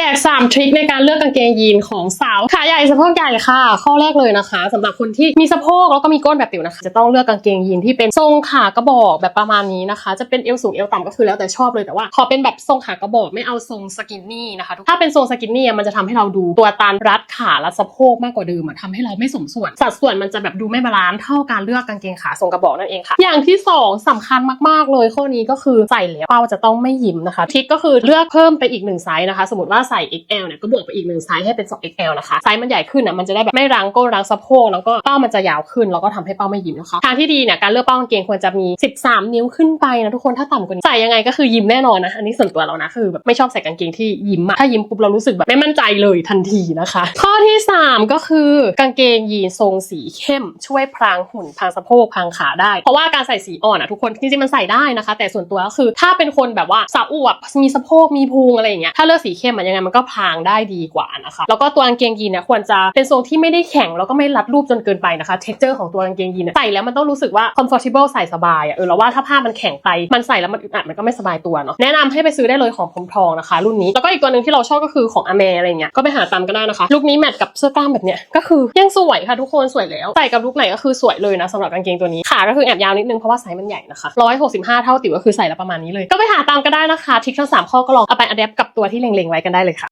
แจกสามทริคในการเลือกกางเกงยีนของสาวขาใหญ่สะโพกใหญ่ค่ะ ข้อแรกเลยนะคะสำหรับคนที่มีสะโพกแล้วก็มีก้นแบบติ๋วนะคะ จะต้องเลือกกางเกงยีนที่เป็นทรงขากระบอกแบบประมาณนี้นะคะ จะเป็นเอวสูงเอวต่ำก็คือแล้วแต่ชอบเลยแต่ว่า ขอเป็นแบบทรงขากระบอกไม่เอาทรงสกินนี่นะคะถ้าเป็นทรงสกินนี่มันจะทำให้เราดูตัวตันรัดขาและสะโพกมากกว่าเดิมอะทำให้เราไม่สมส่วน สัดส่วนมันจะแบบดูไม่บาลานซ์เท่าการเลือกกางเกงขาทรงกระบอกนั่นเองค่ะ อย่างที่สองสำคัญมากๆเลยข้อนี้ก็คือใส่แล้วเป้าจะต้องไม่ยิ้มนะคะทริคก็คือเลือกเพิ่มไปอีกหนึ่งไซส์นะคะ สมมติว่าใส่ XL เนี่ยก็บวกไปอีกหนึ่งไซส์ให้เป็น 2XL นะคะ ไซส์มันใหญ่ขึ้นอะมันจะได้แบบไม่รั้งก้นรั้งสะโพกแล้วก็เป้ามันจะยาวขึ้นแล้วก็ทำให้เป้าไม่ยิ้มนะคะทางที่ดีเนี่ยการเลือกเป้ากางเกงควรจะมี 13 นิ้วขึ้นไปนะทุกคนถ้าต่ำกว่านี้ใส่ยังไงก็คือยิ้มแน่นอนนะอันนี้ส่วนตัวเรานะคือแบบไม่ชอบใส่กางเกงที่ยิ้มอะถ้ายิ้มปุ๊บเรารู้สึกแบบไม่มั่นใจเลยทันทีนะคะ ข้อที่ 3 ก็คือกางเกงยีนทรงสีเข้ม ช่วยพรางหุ่นพรางสะโพกพรางขาได้ เพราะว่าการใส่สีอ่อนอะทุกคนจริงๆมันใส่ได้นะคะ แต่ส่วนตัวก็คือถ้าเป็นคนแบบว่าสาวอวบมีสะโพกมีพุงอะไรอย่างเงี้ยถ้าเลือกสีเข้มมันยังไงมันก็พางได้ดีกว่านะคะ แล้วก็ตัวกางเกงยีนเนี่ยควรจะเป็นทรงที่ไม่ได้แข็งแล้วก็ไม่รัดรูปจนเกินไปนะคะเท็กเจอร์ของตัวกางเกงยีนเนี่ยใส่แล้วมันต้องรู้สึกว่า comfortable ใส่สบายอะเออแล้วว่าถ้าผ้ามันแข็งไปมันใส่แล้วมันอึดอัดมันก็ไม่สบายตัวเนาะแนะนำให้ไปซื้อได้เลยของพรมทองนะคะ รุ่นนี้แล้วก็อีกตัวหนึ่งที่เราชอบก็คือของอเมอะไรเงี้ยก็ไปหาตามก็ได้นะคะลุคนี้แมทกับเสื้อกล้ามแบบเนี้ยก็คือยังสวยค่ะทุกคนสวยแล้วใส่กับลุคไหนก็คือสวยเลยนะสำหรับกางเกงตัวนี้ขาก็คือแอบยาวนิดนึงเพราะว่าไซส์มันใหญ่นะคะ165 เท่าติ๋วก็คือใส่แล้วประมาณนี้เลย ก็ไปหาตามก็ได้นะคะทริคทั้งสามข้อก็ลองเอาไปอัดแอปกับตัวที่เล็งๆไว้กันได้เลยค่ะ